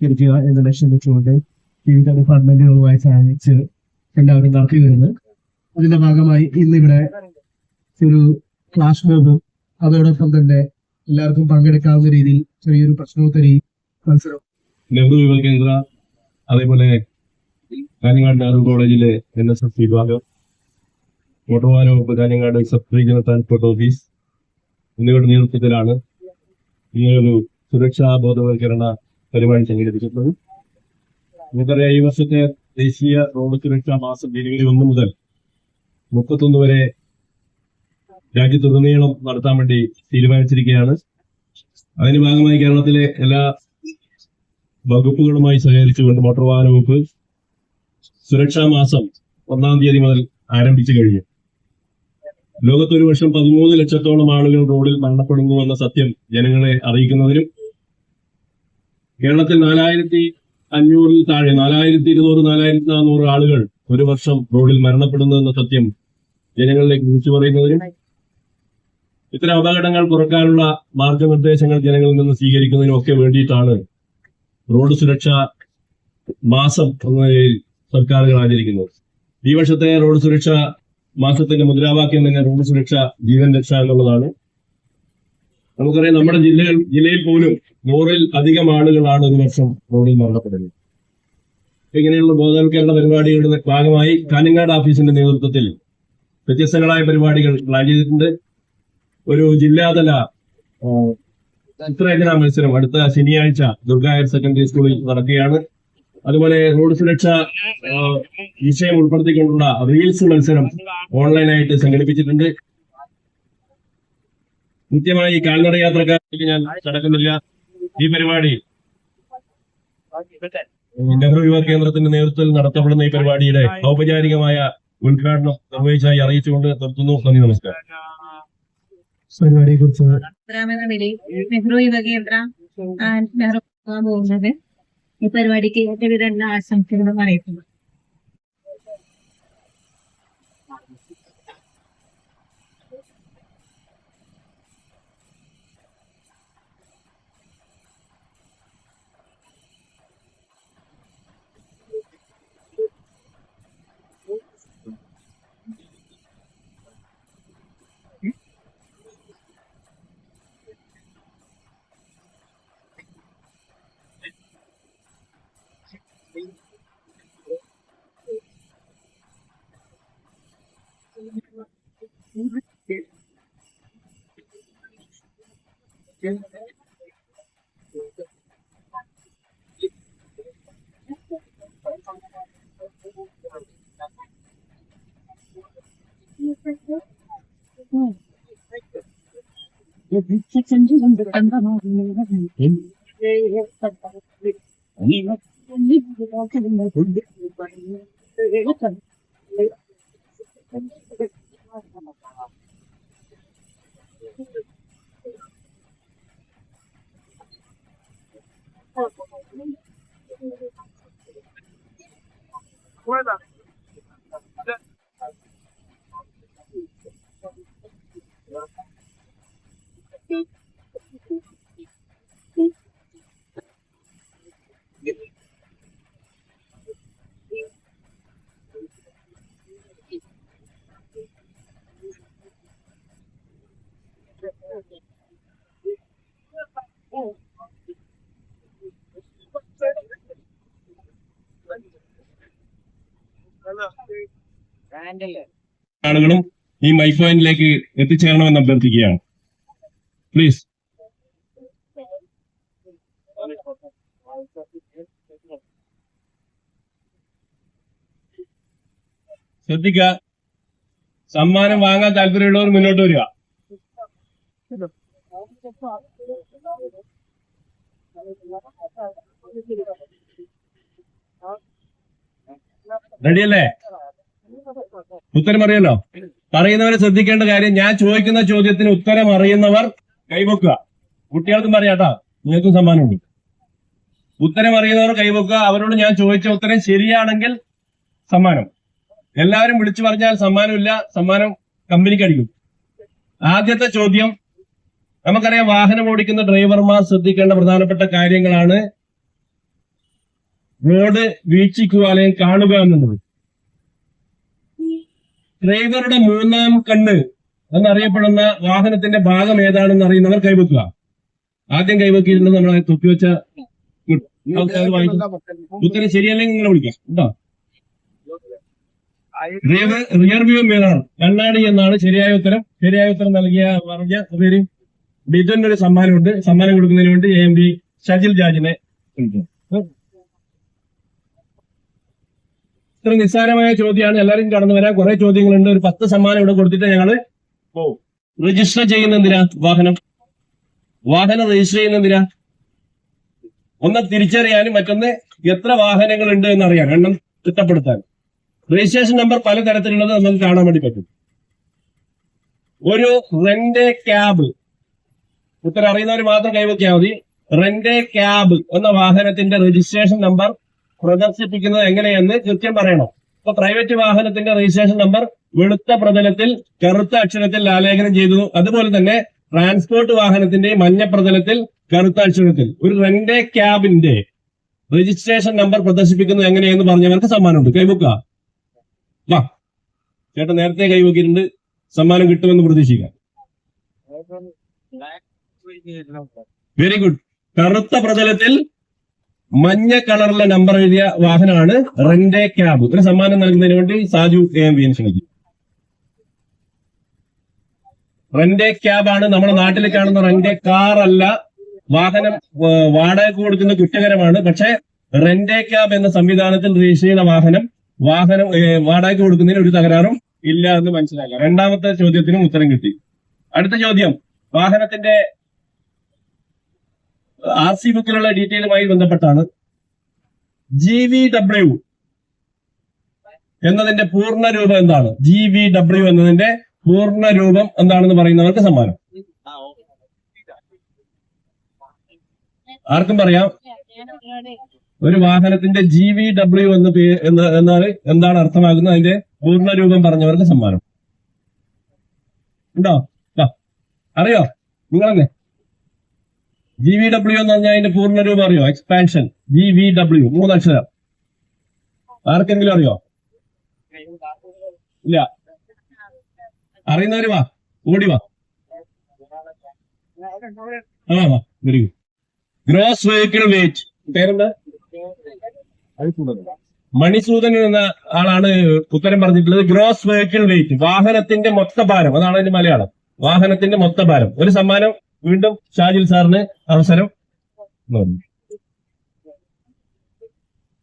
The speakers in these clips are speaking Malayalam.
തിരിക്കുക എന്ന ലക്ഷ്യം വെച്ചുകൊണ്ട് വിവിധ ഡിപ്പാർട്ട്മെന്റുകളുമായി സഹായിച്ച് എല്ലാവരും നടത്തി വരുന്നത്. അതിന്റെ ഭാഗമായി ഇന്നിവിടെ ഒരു ക്ലാസ് റൂമും അതോടൊപ്പം തന്നെ എല്ലാവർക്കും പങ്കെടുക്കാവുന്ന രീതിയിൽ ചെറിയൊരു പ്രശ്നോത്തരി മത്സരം. നെഹ്റു യുവ കേന്ദ്ര അതേപോലെ കാഞ്ഞങ്ങാട് നെഹ്റു കോളേജിലെ എൻ എസ് എസ് വിഭാഗം മോട്ടോർ വകുപ്പ് Kanhangad sub regional transport office എന്നിവയുടെ നേതൃത്വത്തിലാണ് ഇങ്ങനൊരു സുരക്ഷാ ബോധവൽക്കരണ പരിപാടി സംഘടിപ്പിച്ചിട്ടുള്ളത്. നമുക്കറിയാം ഈ വർഷത്തെ ദേശീയ റോഡ് സുരക്ഷാ മാസം ജനുവരി ഒന്ന് മുതൽ മുപ്പത്തൊന്ന് വരെ രാജ്യത്തുടനീളം നടത്താൻ വേണ്ടി തീരുമാനിച്ചിരിക്കുകയാണ്. അതിന്റെ ഭാഗമായി കേരളത്തിലെ എല്ലാ വകുപ്പുകളുമായി സഹകരിച്ചുകൊണ്ട് മോട്ടോർ വാഹന വകുപ്പ് സുരക്ഷാ മാസം ഒന്നാം തീയതി മുതൽ ആരംഭിച്ചു കഴിഞ്ഞു. ലോകത്ത് ഒരു വർഷം പതിമൂന്ന് ലക്ഷത്തോളം ആളുകൾ റോഡിൽ മരണപ്പെടുന്നുവെന്ന സത്യം ജനങ്ങളെ അറിയിക്കുന്നതിനും കേരളത്തിൽ നാലായിരത്തി അഞ്ഞൂറിൽ താഴെ നാലായിരത്തി ഇരുന്നൂറ് നാലായിരത്തി നാനൂറ് ആളുകൾ ഒരു വർഷം റോഡിൽ മരണപ്പെടുന്നു എന്ന സത്യം ജനങ്ങളിലേക്ക് വിളിച്ചു പറയുന്നതിന് ഇത്തരം അപകടങ്ങൾ കുറക്കാനുള്ള മാർഗനിർദ്ദേശങ്ങൾ ജനങ്ങളിൽ നിന്ന് സ്വീകരിക്കുന്നതിനും ഒക്കെ വേണ്ടിയിട്ടാണ് റോഡ് സുരക്ഷ മാസം എന്ന നിലയിൽ സർക്കാരുകൾ ആചരിക്കുന്നത്. ഈ വർഷത്തെ റോഡ് സുരക്ഷ മാസത്തിന്റെ മുദ്രാവാക്യം തന്നെ റോഡ് സുരക്ഷ ജീവൻ രക്ഷ എന്നുള്ളതാണ്. നമുക്കറിയാം നമ്മുടെ ജില്ലകൾ ജില്ലയിൽ പോലും നൂറിൽ അധികം ആളുകളാണ് ഒരു വർഷം റോഡിൽ മരണപ്പെടുന്നത്. ഇങ്ങനെയുള്ള ബോധവൽക്കരണ പരിപാടികളുടെ ഭാഗമായി കാഞ്ഞങ്ങാട് ഓഫീസിന്റെ നേതൃത്വത്തിൽ വ്യത്യസ്തങ്ങളായ പരിപാടികൾ പ്ലാൻ ചെയ്തിട്ടുണ്ട്. ഒരു ജില്ലാതല ചിത്രരചനാ മത്സരം അടുത്ത ശനിയാഴ്ച ദുർഗ ഹയർ സെക്കൻഡറി സ്കൂളിൽ നടക്കുകയാണ്. അതുപോലെ റോഡ് സുരക്ഷ വിഷയം ഉൾപ്പെടുത്തിക്കൊണ്ടുള്ള റീൽസ് മത്സരം ഓൺലൈനായിട്ട് സംഘടിപ്പിച്ചിട്ടുണ്ട്. കൃത്യമായി ഈ കാൽനട യാത്രക്കാർക്ക് ഞാൻ കടക്കുന്നില്ല ഈ പരിപാടി നെഹ്റു യുവ കേന്ദ്രത്തിന്റെ നേതൃത്വത്തിൽ നടത്തപ്പെടുന്ന ഈ പരിപാടിയുടെ ഔപചാരികമായ ഉദ്ഘാടനം നിർവഹിച്ചായി അറിയിച്ചുകൊണ്ട് നിർത്തുന്നു. നന്ദി നമസ്കാരം. പരിപാടിയെ കുറിച്ച് എന്ന നിലയിൽ നെഹ്റു യുവ കേന്ദ്രം നെഹ്റു പോകുന്നത്. ഈ പരിപാടിക്ക് ഏറ്റവും എല്ലാ ആശംസകളും അറിയിക്കുന്നു. 응. 응. ആളുകളും ഈ മൈക്ക് എത്തിച്ചേരണമെന്ന് അഭ്യർത്ഥിക്കുകയാണ്. പ്ലീസ് ശ്രദ്ധിക്ക സമ്മാനം വാങ്ങാൻ താല്പര്യമുള്ളവർ മുന്നോട്ട് വരിക. റെഡിയല്ലേ ഉത്തരം അറിയല്ലോ? പറയുന്നവരെ ശ്രദ്ധിക്കേണ്ട കാര്യം ഞാൻ ചോദിക്കുന്ന ചോദ്യത്തിന് ഉത്തരം അറിയുന്നവർ കൈവക്കുക. കുട്ടികൾക്കും പറയാട്ടാ നിങ്ങൾക്കും സമ്മാനമുണ്ട്. ഉത്തരം അറിയുന്നവർ കൈവക്കുക അവരോട് ഞാൻ ചോദിച്ച ഉത്തരം ശരിയാണെങ്കിൽ സമ്മാനം. എല്ലാവരും വിളിച്ചു പറഞ്ഞാൽ സമ്മാനമില്ല സമ്മാനം കമ്പനിക്ക് അടിക്കും. ആദ്യത്തെ ചോദ്യം നമുക്കറിയാം വാഹനം ഓടിക്കുന്ന ഡ്രൈവർമാർ ശ്രദ്ധിക്കേണ്ട പ്രധാനപ്പെട്ട കാര്യങ്ങളാണ്. റോഡ് വീക്ഷിക്കുക അല്ലെങ്കിൽ കാണുക എന്നുള്ളത്. ഡ്രൈവറുടെ മൂന്നാം കണ്ണ് എന്നറിയപ്പെടുന്ന വാഹനത്തിന്റെ ഭാഗം ഏതാണെന്ന് അറിയുന്നവർ കൈവക്കുക. ആദ്യം കൈവക്കിയിരുന്നത് നമ്മളെ തൊപ്പിവെച്ച ഉത്തരം ശരിയല്ലെങ്കിൽ നിങ്ങളെ വിളിക്കാം. കേട്ടോ? ഡ്രൈവർ റിയർ വ്യൂ മിറർ കണ്ണാടി എന്നാണ് ശരിയായ ഉത്തരം. ശരിയായ ഉത്തരം നൽകിയ പറഞ്ഞ പേര് ബിജുവിന്റെ ഒരു സമ്മാനമുണ്ട് സമ്മാനം കൊടുക്കുന്നതിന് വേണ്ടി എം ബി ഷജിൽ ജാജിനെ ക്ഷണിക്കുന്നു. ഇത്ര നിസ്സാരമായ ചോദ്യമാണ്. എല്ലാവരും കടന്നു വരാൻ കുറെ ചോദ്യങ്ങളുണ്ട്. ഒരു പത്ത് സമ്മാനം ഇവിടെ കൊടുത്തിട്ട് ഞങ്ങൾ പോവും. രജിസ്റ്റർ ചെയ്യുന്ന എന്തിനാ വാഹനം? വാഹനം രജിസ്റ്റർ ചെയ്യുന്ന എന്തിനാ? ഒന്ന് തിരിച്ചറിയാനും മറ്റൊന്ന് എത്ര വാഹനങ്ങൾ ഉണ്ട് എന്ന് അറിയാൻ എണ്ണം തിട്ടപ്പെടുത്താൻ രജിസ്ട്രേഷൻ നമ്പർ പലതരത്തിലുള്ളത് നമുക്ക് കാണാൻ വേണ്ടി പറ്റും. ഒരു റെന്റ് ക്യാബ് ഉത്തരം അറിയുന്നവർ മാത്രം കൈവക്കിയാൽ മതി. റെന്റ് ക്യാബ് എന്ന വാഹനത്തിന്റെ രജിസ്ട്രേഷൻ നമ്പർ പ്രദർശിപ്പിക്കുന്നത് എങ്ങനെയെന്ന് കൃത്യം പറയണം. ഇപ്പൊ പ്രൈവറ്റ് വാഹനത്തിന്റെ രജിസ്ട്രേഷൻ നമ്പർ വെളുത്ത പ്രതലത്തിൽ കറുത്ത അക്ഷരത്തിൽ ആലേഖനം ചെയ്തു. അതുപോലെ തന്നെ ട്രാൻസ്പോർട്ട് വാഹനത്തിന്റെ മഞ്ഞ പ്രതലത്തിൽ കറുത്ത അക്ഷരത്തിൽ. ഒരു റെന്റ് ക്യാബിന്റെ രജിസ്ട്രേഷൻ നമ്പർ പ്രദർശിപ്പിക്കുന്നത് എങ്ങനെയെന്ന് പറഞ്ഞവർക്ക് സമ്മാനമുണ്ട്. കൈവക്ക വാ. ചേട്ടൻ നേരത്തെ കൈവക്കിയിട്ടുണ്ട്. സമ്മാനം കിട്ടുമെന്ന് പ്രതീക്ഷിക്കാം വെരി ഗുഡ് കറുത്ത പ്രതലത്തിൽ മഞ്ഞ കളറിലെ നമ്പർ എഴുതിയ വാഹനമാണ് റെന്റെ ക്യാബ്. ഒരു സമ്മാനം നൽകുന്നതിന് വേണ്ടി സാജു എ എം വിയെ ക്ഷണിക്കും. റെന്റെ ക്യാബ് ആണ് നമ്മുടെ നാട്ടിൽ കാണുന്ന റെന്റെ കാർ അല്ല വാഹനം വാടക കൊടുക്കുന്ന കുറ്റകരമാണ്. പക്ഷെ റെന്റെ ക്യാബ് എന്ന സംവിധാനത്തിൽ രജിസ്റ്റർ ചെയ്ത വാഹനം വാഹനം വാടക കൊടുക്കുന്നതിന് ഒരു തകരാറും ഇല്ല എന്ന് മനസ്സിലാക്കാം. രണ്ടാമത്തെ ചോദ്യത്തിനും ഉത്തരം കിട്ടി. അടുത്ത ചോദ്യം. വാഹനത്തിന്റെ ആർ സി ബുക്കിലുള്ള ഡീറ്റെയിലുമായി ബന്ധപ്പെട്ടാണ്. ജി വി ഡബ്ല്യു എന്നതിന്റെ പൂർണ രൂപം എന്താണ്? ജി വി ഡബ്ല്യു എന്നതിന്റെ പൂർണ രൂപം എന്താണെന്ന് പറയുന്നവർക്ക് സമ്മാനം. ആർക്കും പറയാം? ഒരു വാഹനത്തിന്റെ ജി വി ഡബ്ല്യു എന്ന് എന്നാൽ എന്താണ് അർത്ഥമാക്കുന്നത്? അതിന്റെ പൂർണ രൂപം പറഞ്ഞവർക്ക് സമ്മാനം. ഉണ്ടോ. അറിയോ? നിങ്ങളല്ലേ? ജി വി ഡബ്ല്യു എന്ന് പറഞ്ഞാൽ അതിന്റെ പൂർണ രൂപം അറിയോ? എക്സ്പാൻഷൻ ജി വി ഡബ്ല്യു മൂന്നക്ഷരം ആർക്കെങ്കിലും അറിയോ? ഇല്ല. അറിയുന്നവര് വാ. ഓടി വാ. ആ വാ very good gross vehicle weight പേരെന്താ? മണിസൂദൻ എന്ന ആളാണ് ഉത്തരം പറഞ്ഞിട്ടുള്ളത്. ഗ്രോസ് വെഹിക്കിൾ വെയിറ്റ് വാഹനത്തിന്റെ മൊത്ത ഭാരം അതാണ് അതിന്റെ മലയാളം. വാഹനത്തിന്റെ മൊത്ത ഭാരം ഒരു സമ്മാനം വീണ്ടും ഷാജിൽ സാറിന് അവസരം.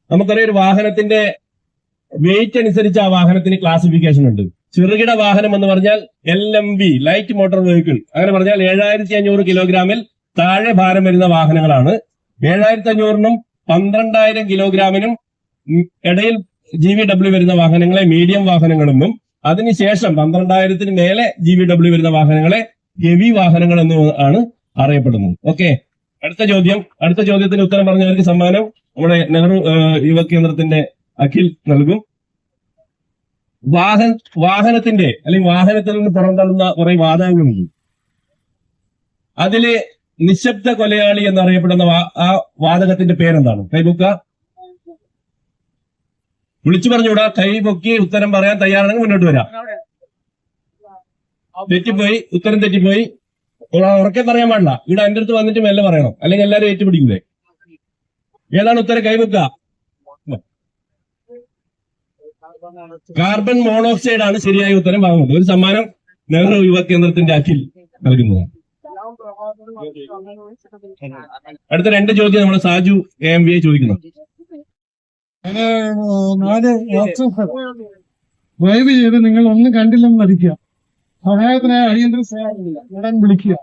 നമുക്കറിയാം ഒരു വാഹനത്തിന്റെ വെയിറ്റ് അനുസരിച്ച് ആ വാഹനത്തിന് ക്ലാസിഫിക്കേഷൻ ഉണ്ട്. ചെറുകിട വാഹനം എന്ന് പറഞ്ഞാൽ L M V light motor vehicle അങ്ങനെ പറഞ്ഞാൽ ഏഴായിരത്തി അഞ്ഞൂറ് കിലോഗ്രാമിൽ താഴെ ഭാരം വരുന്ന വാഹനങ്ങളാണ്. ഏഴായിരത്തി അഞ്ഞൂറിനും പന്ത്രണ്ടായിരം കിലോഗ്രാമിനും ഇടയിൽ ജി വി ഡബ്ല്യു വരുന്ന വാഹനങ്ങളെ മീഡിയം വാഹനങ്ങളെന്നും അതിനുശേഷം പന്ത്രണ്ടായിരത്തിന് മേലെ ജി വി ഡബ്ല്യു വരുന്ന വാഹനങ്ങളെ ഹെവി വാഹനങ്ങൾ എന്ന് ആണ് അറിയപ്പെടുന്നത്. ഓക്കെ. അടുത്ത ചോദ്യം. അടുത്ത ചോദ്യത്തിന് ഉത്തരം പറഞ്ഞവർക്ക് സമ്മാനം നമ്മുടെ നെഹ്റു യുവ കേന്ദ്രത്തിന്റെ അഖിൽ നൽകും. വാഹന വാഹനത്തിന്റെ അല്ലെങ്കിൽ വാഹനത്തിൽ നിന്ന് പുറന്തള്ളുന്ന കുറെ വാതകങ്ങളുണ്ട്. അതിലെ നിശബ്ദ കൊലയാളി എന്നറിയപ്പെടുന്ന ആ വാതകത്തിന്റെ പേരെന്താണ്? കൈബുക്ക വിളിച്ചു പറഞ്ഞുകൂടാ കൈ പൊക്കി ഉത്തരം പറയാൻ തയ്യാറാണെങ്കിൽ മുന്നോട്ട് വരാം. തെറ്റിപ്പോയി ഉത്തരം തെറ്റിപ്പോയി. ഉറ- ഉറക്കെ പറയാൻ പാടില്ല. ഇവിടെ എന്റെ അടുത്ത് വന്നിട്ട് മെല്ലെ പറയണം. അല്ലെങ്കിൽ എല്ലാരും ഏറ്റുപിടിക്കൂലേ? ഏതാണ് ഉത്തരം? കൈവെക്ക കാർബൺ മോണോക്സൈഡ് ആണ് ശരിയായ ഉത്തരം വാങ്ങുന്നത്. ഒരു സമ്മാനം നെഹ്റു യുവ കേന്ദ്രത്തിന്റെ അഖിൽ നൽകുന്നതാണ് അടുത്ത രണ്ട് ചോദ്യം നമ്മൾ സാജു എ എം വി ചോദിക്കുന്നു. ദയവ് ചെയ്ത് നിങ്ങൾ ഒന്നും കണ്ടില്ലെന്ന് നടിക്കുക സഹായത്തിനായ അടിയന്തര സഹായമില്ല. ഉടൻ വിളിക്കുക.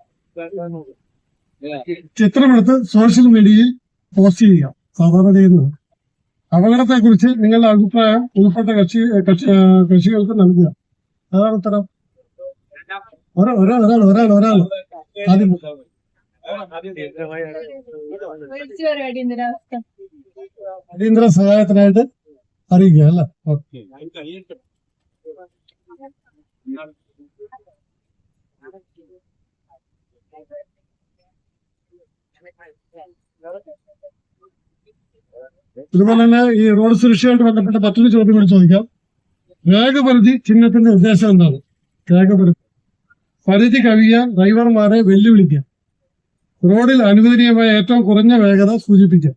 ചിത്രമെടുത്ത് സോഷ്യൽ മീഡിയയിൽ പോസ്റ്റ് ചെയ്യുക. സാധാരണ ചെയ്യുന്നത്. അപകടത്തെ കുറിച്ച് നിങ്ങളുടെ അഭിപ്രായം ഉൾപ്പെട്ട കക്ഷി കക്ഷി കക്ഷികൾക്ക് നൽകുക. അതാണ് ഉത്തരം. ഒരാൾ ഒരാൾ ഒരാൾ ഒരാൾ ഒരാൾ. ആദ്യം അടിയന്തര സഹായത്തിനായിട്ട് അറിയിക്കുക അല്ലേ? ഓക്കെ. ഇതുപോലെ തന്നെ ഈ റോഡ് സുരക്ഷയുമായിട്ട് ബന്ധപ്പെട്ട മറ്റൊരു ചോദ്യം കൂടി ചോദിക്കാം. രേഖപരിധി ചിഹ്നത്തിന്റെ ഉദ്ദേശം എന്താണ്? രേഖപരിധി പരിധി കവിയാൻ ഡ്രൈവർമാരെ വെല്ലുവിളിക്കാം. റോഡിൽ അനുവദനീയമായ ഏറ്റവും കുറഞ്ഞ വേഗത സൂചിപ്പിക്കാം.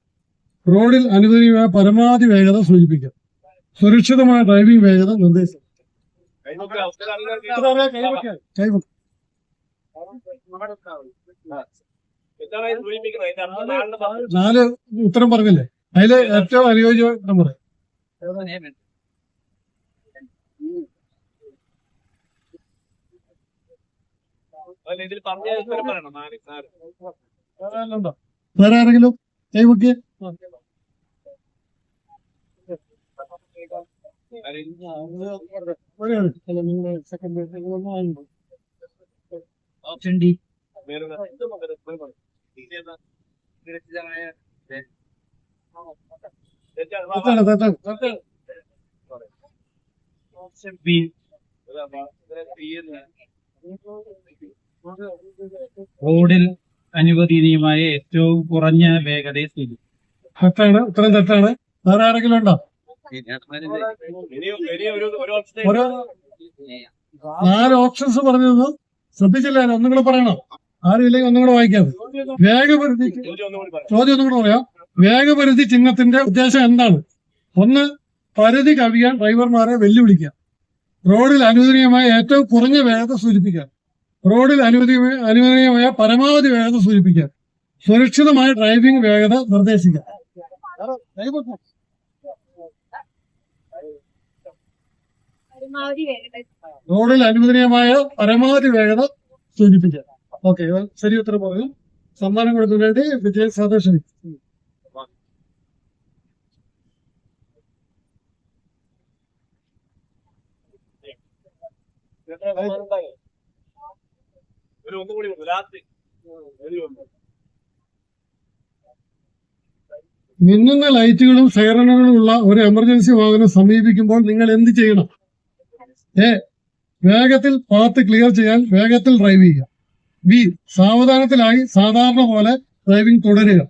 റോഡിൽ അനുവദനീയമായ പരമാവധി വേഗത സൂചിപ്പിക്കാം. സുരക്ഷിതമായ ഡ്രൈവിംഗ് വേഗത നിർദ്ദേശം കൈവ- നാല് ഉത്തരം പറഞ്ഞില്ലേ? അതിൽ ഏറ്റവും അനുയോജ്യ നാല് വേറെ ആരെങ്കിലും കൈ കൈവക്ക് ഓപ്ഷൻ ഡി വേറെ തെറ്റാണ് തെറ്റാണ്. Option B. റോഡിൽ അനുവദനീയമായ ഏറ്റവും കുറഞ്ഞ വേഗത സ്ഥിതി. തെറ്റാണ് ഉത്തരം തെറ്റാണ്. വേറെ ആരെങ്കിലും ഉണ്ടോ? ഇനി ഇനി ഒരു ഒരു ഓപ്ഷൻ ഓരോ നാല് ഓപ്ഷൻസ് പറഞ്ഞു ശ്രദ്ധിച്ചില്ല ഒന്നും കൂടെ പറയണം? ആരും ഇല്ലെങ്കിൽ ഒന്നും കൂടെ വായിക്കാം. വേഗപരിധി ചോദ്യം ഒന്നുകൂടി പറയാം. ചോദ്യം ഒന്നും കൂടെ പറയാം. വേഗപരിധി ചിഹ്നത്തിന്റെ ഉദ്ദേശം എന്താണ്? ഒന്ന് പരിധി കവിയാൻ ഡ്രൈവർമാരെ വെല്ലുവിളിക്കുക. റോഡിൽ അനുവദനീയമായ ഏറ്റവും കുറഞ്ഞ വേഗത സൂചിപ്പിക്കുക റോഡിൽ അനുവദനീയമായ അനുവദനീയമായ പരമാവധി വേഗത സൂചിപ്പിക്കുക സുരക്ഷിതമായ ഡ്രൈവിംഗ് വേഗത നിർദ്ദേശിക്കുക. റോഡിൽ അനുവദനീയമായ പരമാവധി വേഗത സൂചിപ്പിക്കുക. ഓക്കെ ശരി ഉത്തരം പറയും. സമ്മാനം കൊടുക്കുന്നതിന് വിജയ സദർശനി ഒരു മിന്നുന്ന ലൈറ്റുകളും സൈറണുകളും ഉള്ള ഒരു എമർജൻസി വാഹനം സമീപിക്കുമ്പോൾ നിങ്ങൾ എന്ത് ചെയ്യണം? ഏ വേഗത്തിൽ പാത്ത് ക്ലിയർ ചെയ്യാൻ വേഗത്തിൽ ഡ്രൈവ് ചെയ്യുക. ബി സാവധാനത്തിലായി സാധാരണ പോലെ ഡ്രൈവിംഗ് തുടരുക.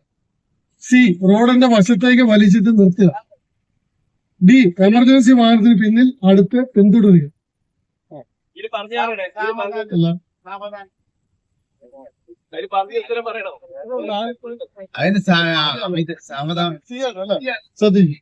സി റോഡിന്റെ വശത്തേക്ക് വലിച്ചിട്ട് നിർത്തുക. ഡി എമർജൻസി വാഹനത്തിന് പിന്നിൽ അടുത്ത് പിന്തുടരുക. അതിന് സാവധാനം. ശ്രദ്ധിക്കും.